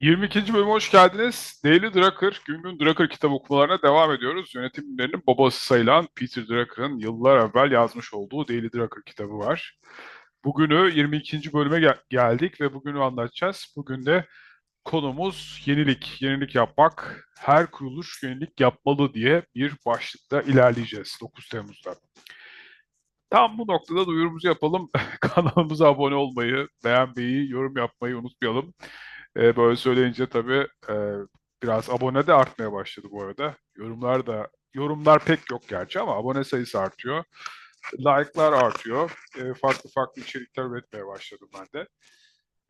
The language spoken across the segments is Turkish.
22. bölüme hoş geldiniz. Daily Drucker, gün gün Drucker kitap okumalarına devam ediyoruz. Yönetim bilimlerinin babası sayılan Peter Drucker'ın yıllar evvel yazmış olduğu Daily Drucker kitabı var. Bugünü 22. bölüme gel- geldik ve bugünü anlatacağız. Bugün de konumuz yenilik, yenilik yapmak, her kuruluş yenilik yapmalı diye bir başlıkta ilerleyeceğiz 9 Temmuz'da. Tam bu noktada duyurumuzu yapalım. Kanalımıza abone olmayı, beğenmeyi, yorum yapmayı unutmayalım. E, böyle söyleyince tabii e, biraz abone de artmaya başladı bu arada. Yorumlar da yorumlar pek yok gerçi ama abone sayısı artıyor. Like'lar artıyor. E, farklı farklı içerikler üretmeye başladım ben de.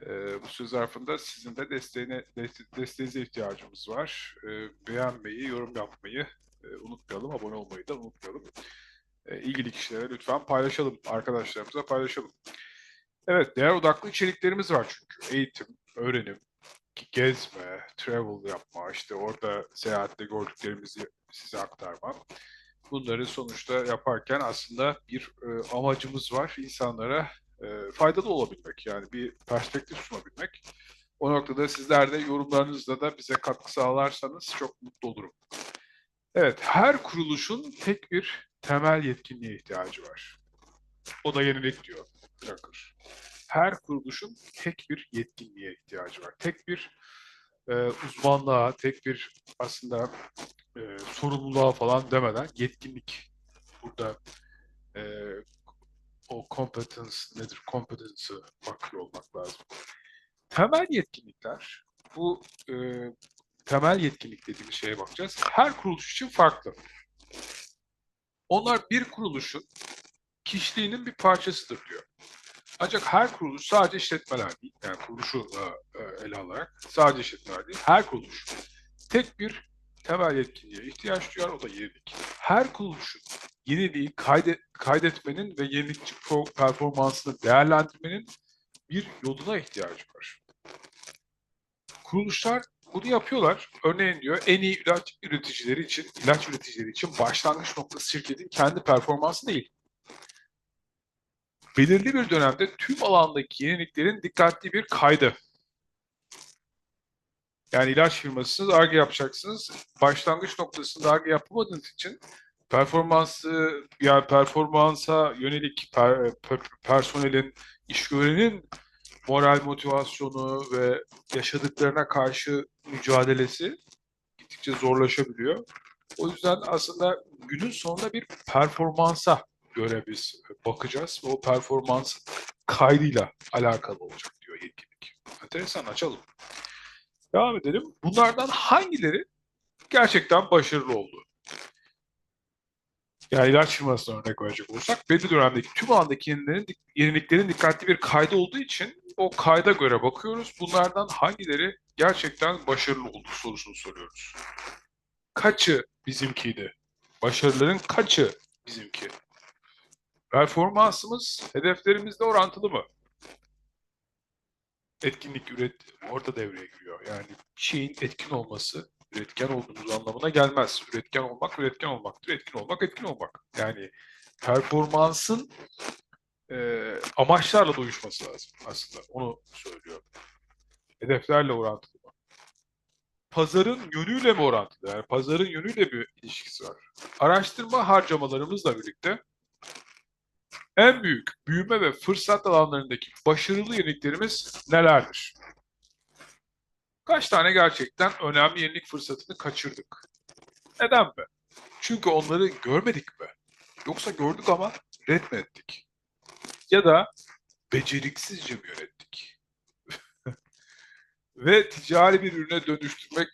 E, bu süre zarfında sizin de desteğine, deste- desteğinize ihtiyacımız var. E, beğenmeyi, yorum yapmayı e, unutmayalım. Abone olmayı da unutmayalım. E, ilgili kişilere lütfen paylaşalım. Arkadaşlarımıza paylaşalım. Evet, değer odaklı içeriklerimiz var çünkü. Eğitim, öğrenim, gezme, travel yapma, işte orada seyahatte gördüklerimizi size aktarma. Bunları sonuçta yaparken aslında bir e, amacımız var. İnsanlara e, faydalı olabilmek, yani bir perspektif sunabilmek. O noktada sizler de yorumlarınızla da bize katkı sağlarsanız çok mutlu olurum. Evet, her kuruluşun tek bir temel yetkinliğe ihtiyacı var. O da yenilik diyor Drucker. Her kuruluşun tek bir yetkinliğe ihtiyacı var. Tek bir e, uzmanlığa, tek bir aslında e, sorumluluğa falan demeden yetkinlik burada e, o competence nedir? Competence'ı bakıyor olmak lazım. Temel yetkinlikler, bu e, temel yetkinlik dediğimiz şeye bakacağız. Her kuruluş için farklı. Onlar bir kuruluşun kişiliğinin bir parçasıdır diyor. Ancak her kuruluş sadece işletmeler değil, yani kuruluşu e, e, ele alarak sadece işletmeler değil, her kuruluş tek bir temel yetkinliğe ihtiyaç duyar, o da yenilik. Her kuruluşun yeniliği kaydet, kaydetmenin ve yenilikçi performansını değerlendirmenin bir yoluna ihtiyacı var. Kuruluşlar bunu yapıyorlar. Örneğin diyor en iyi ilaç üreticileri için, ilaç üreticileri için başlangıç noktası şirketin kendi performansı değil belirli bir dönemde tüm alandaki yeniliklerin dikkatli bir kaydı. Yani ilaç firmasısınız, ARGE yapacaksınız. Başlangıç noktasında ARGE yapamadığınız için performansı, yani performansa yönelik per, per, personelin, işverenin moral motivasyonu ve yaşadıklarına karşı mücadelesi gittikçe zorlaşabiliyor. O yüzden aslında günün sonunda bir performansa göre biz bakacağız. O performans kaydıyla alakalı olacak diyor yetkinlik. Enteresan açalım. Devam edelim. Bunlardan hangileri gerçekten başarılı oldu? Yani ilaç firmasına örnek verecek olursak belli dönemdeki tüm alandaki yeniliklerin, yeniliklerin dikkatli bir kaydı olduğu için o kayda göre bakıyoruz. Bunlardan hangileri gerçekten başarılı oldu sorusunu soruyoruz. Kaçı bizimkiydi? Başarıların kaçı bizimki? Performansımız hedeflerimizle orantılı mı? Etkinlik üret orada devreye giriyor. Yani bir şeyin etkin olması üretken olduğumuz anlamına gelmez. Üretken olmak üretken olmaktır. Etkin olmak etkin olmak. Yani performansın e, amaçlarla da uyuşması lazım aslında. Onu söylüyor. Hedeflerle orantılı mı? Pazarın yönüyle mi orantılı? Yani pazarın yönüyle bir ilişkisi var. Araştırma harcamalarımızla birlikte en büyük büyüme ve fırsat alanlarındaki başarılı yeniliklerimiz nelerdir? Kaç tane gerçekten önemli yenilik fırsatını kaçırdık? Neden mi? Çünkü onları görmedik mi? Yoksa gördük ama red mi ettik? Ya da beceriksizce mi yönettik? ve ticari bir ürüne dönüştürmek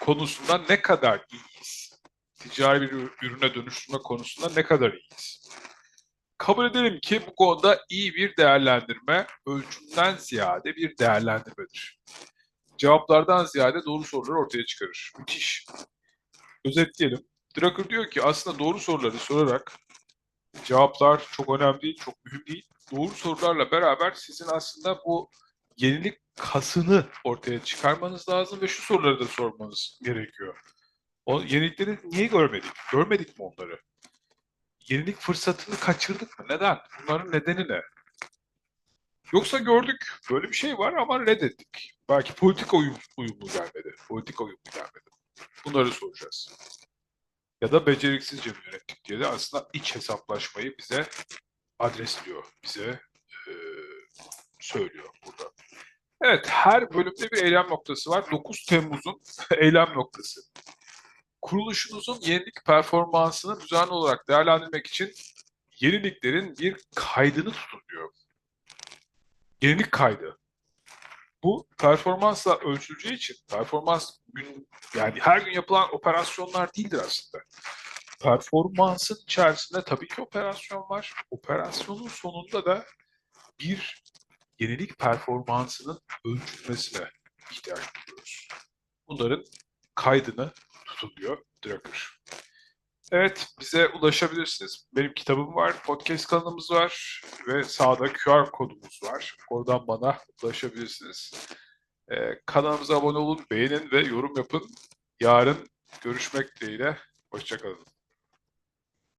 konusunda ne kadar iyiyiz? Ticari bir ürüne dönüştürme konusunda ne kadar iyiyiz? Kabul edelim ki bu konuda iyi bir değerlendirme ölçümden ziyade bir değerlendirmedir. Cevaplardan ziyade doğru soruları ortaya çıkarır. Müthiş. Özetleyelim. Drucker diyor ki aslında doğru soruları sorarak cevaplar çok önemli değil, çok mühim değil. Doğru sorularla beraber sizin aslında bu yenilik kasını ortaya çıkarmanız lazım ve şu soruları da sormanız gerekiyor. O yenilikleri niye görmedik? Görmedik mi onları? Yenilik fırsatını kaçırdık mı? Neden? Bunların nedeni ne? Yoksa gördük böyle bir şey var ama reddettik. Belki politika uyum, uyumlu gelmedi. Politika uyumlu gelmedi. Bunları soracağız. Ya da beceriksizce mi yönettik diye de aslında iç hesaplaşmayı bize adresliyor. Bize e, söylüyor burada. Evet, her bölümde bir eylem noktası var. 9 Temmuz'un eylem noktası. Kuruluşunuzun yenilik performansını düzenli olarak değerlendirmek için yeniliklerin bir kaydını tutun diyor. Yenilik kaydı. Bu performansla ölçüleceği için performans gün yani her gün yapılan operasyonlar değildir aslında. Performansın içerisinde tabii ki operasyon var. Operasyonun sonunda da bir yenilik performansının ölçülmesine ihtiyaç duyuyoruz. Bunların kaydını tutun diyor Drucker. Evet, bize ulaşabilirsiniz. Benim kitabım var, podcast kanalımız var ve sağda QR kodumuz var. Oradan bana ulaşabilirsiniz. Ee, kanalımıza abone olun, beğenin ve yorum yapın. Yarın görüşmek dileğiyle. Hoşçakalın.